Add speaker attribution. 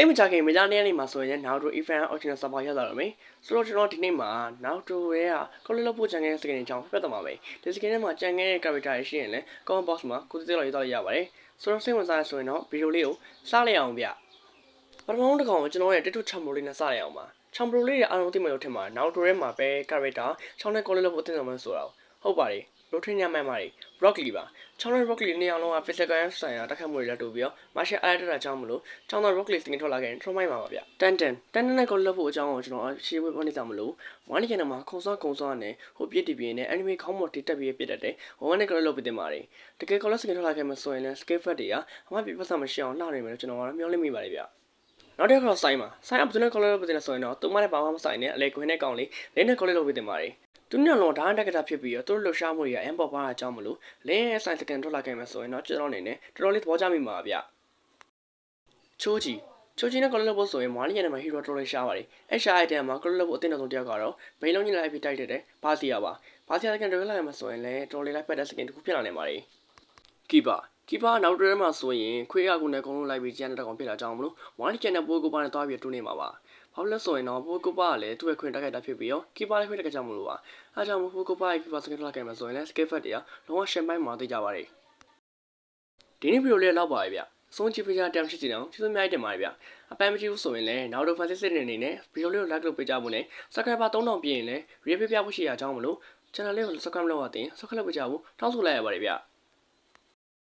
Speaker 1: သိမကြခင်မကြတဲ့နေ့မှာဆိုရင်နောက်တို့ event original server ရောက်လာတော့မယ်ဆိုတော့ကျွန်တော်ဒီနေ့မှာနောက်တို့ရဲ့ကိုလေးလို့ပို့ချန်ခဲ့တဲ့စကင်အကြောင်းပြတ်သွားမှာပဲဒီစကင်ထဲမှာကြံခဲ့တဲ့ character တွေရှိရင်လည်း comment box မှာကိုယ်သိသိလောက်ရေးတော့ရပါတယ်ဆိုတော့စိတ်ဝင်စားရဆိုရင်တော့ဗီဒီယိုလေးကိုစလိုက်အောင်ဗျပထမဆုံးတစ်ခါကျွန်တော်ရဲ့ TikTok channel လေးနဲ့စလိုက်အောင်ပါ channel လေးတွေအားလုံးသိမှလို့ထင်ပါတယ်နောက်တို့ထဲမှာပဲ character ချောင်းနဲ့ကိုလေးလို့ပို့တင်ဆောင်မှဆိုတာ ဟုတ်ပါတယ်ရိုထရင်းညမှန်ပါတယ် broccoli ပါချောင်းနဲ့ broccoli နှစ်ယောက်လုံးက physical ဆိုင်ရာတက်ခတ်မှုတွေလက်တူပြီးတော့ martial art တာကြောင့်မလို့ချောင်းနဲ့ broccoli စတင်ထွက်လာခဲ့ရင် trauma မှာပါဗျတန်တန်တန်တန်နဲ့ကိုလက်ဖို့အကြောင်းကိုကျွန်တော်ရှင်းပြနေကြမလို့ဝမ်းနေကျန်မှာခုံစောကုံစောနဲ့ဟိုပြစ်တီပြင်းနဲ့ anime ခေါင်းပေါ်တိတက်ပြီးပြစ်တတ်တယ်ဝမ်းနဲ့ကိုလက်လုပ်ပြတင်ပါတယ်တကယ်ကိုလက်စတင်ထွက်လာခဲ့မှဆိုရင်လည်း scale fat တွေကအမှပြပတ်သက်မရှိအောင်လှနေမယ်လို့ကျွန်တော်ကတော့မျှော်လင့်မိပါတယ်ဗျနောက်တစ်ခါတော့ဆိုင်မှာဆိုင်အပ်တဲ့ color လုပ်ပြတဲ့ဆိုရင်တော့သူမနဲ့ဘာမှမဆိုင်နဲ့အလေခွင်းတဲ့ကောင်လေးလေးနဲ့ color လုပ်ပြတင်ပါတယ် သူညလုံးဓာတ်တက်ကတာဖြစ်ပြီးတော့သူတို့လှရှားမှုတွေကအမ်ပေါ်ပါအကြောင်းမလို့လင်းရဲ့ဆိုင်စကန်ထွက်လာခဲ့မှဆိုရင်တော့ကျွန်တော်အနေနဲ့တော်တော်လေးသဘောကျမိမှာဗျချိုးကြီးချိုးကြီးနဲ့ကလလဘဆိုရင်မွာလီယန်နဲ့မှာဟီရိုတော်လေးရှားပါတယ်အဲ့ရှားတဲ့မှာကလလဘအတင်းတော်ဆုံးတယောက်ကတော့ဘိန်းလုံးကြီးလိုက်ပြီးတိုက်တဲ့တဲ့ဘာစီယာပါဘာစီယာစကန်တော်လာရမှာဆိုရင်လည်းတော်လေးလိုက်ပတ်တဲ့စကန်တစ်ခုဖြစ်လာနေပါတယ်ကီပါ ကီပါနောက်တွဲမှာဆိုရင်ခွေးရကူနဲ့အကုန်လုံးလိုက်ပြီးကျန်တဲ့ကောင်ဖြစ်လာကြအောင်မလို့ဝါလီကျန်တဲ့ပိုးကိုပါနဲ့တွားပြီးတူးနေမှာပါဘာလို့လဲဆိုရင်တော့ပိုကိုပါကလည်းသူ့ရဲ့ခွင့်တက်ခိုက်တာဖြစ်ပြီးရောကီပါလည်းခွင့်တက်ခိုက်ကြမလို့ပါအဲကြောင့်ပိုကိုပါရဲ့ကီပါစကင်ထွက်လာခဲ့မှာဆိုရင်လည်းစကေဖတ်တွေကလုံးဝရှင်းပိုင်းမှာသိကြပါတယ်ဒီနေ့ဗီဒီယိုလေးလောက်ပါပဲဗျဆုံးချစ်ပေးကြတဲ့တမ်ရှိချင်အောင်ကျေးဇူးအများကြီးတင်ပါတယ်ဗျအပန်းမကြည့်ဘူးဆိုရင်လည်းနောက်တော့ fan စစ်နေနေနဲ့ဗီဒီယိုလေးကို like လုပ်ပေးကြဖို့နဲ့ subscriber 3000ပြည့်ရင်လည်း review ပြဖို့ရှိရအောင်မလို့ channel လေးကို subscribe လုပ်ရတဲ့ subscribe လုပ်ပေးကြဖို့တောင်းဆိုလိုက်ရပါတယ်ဗျ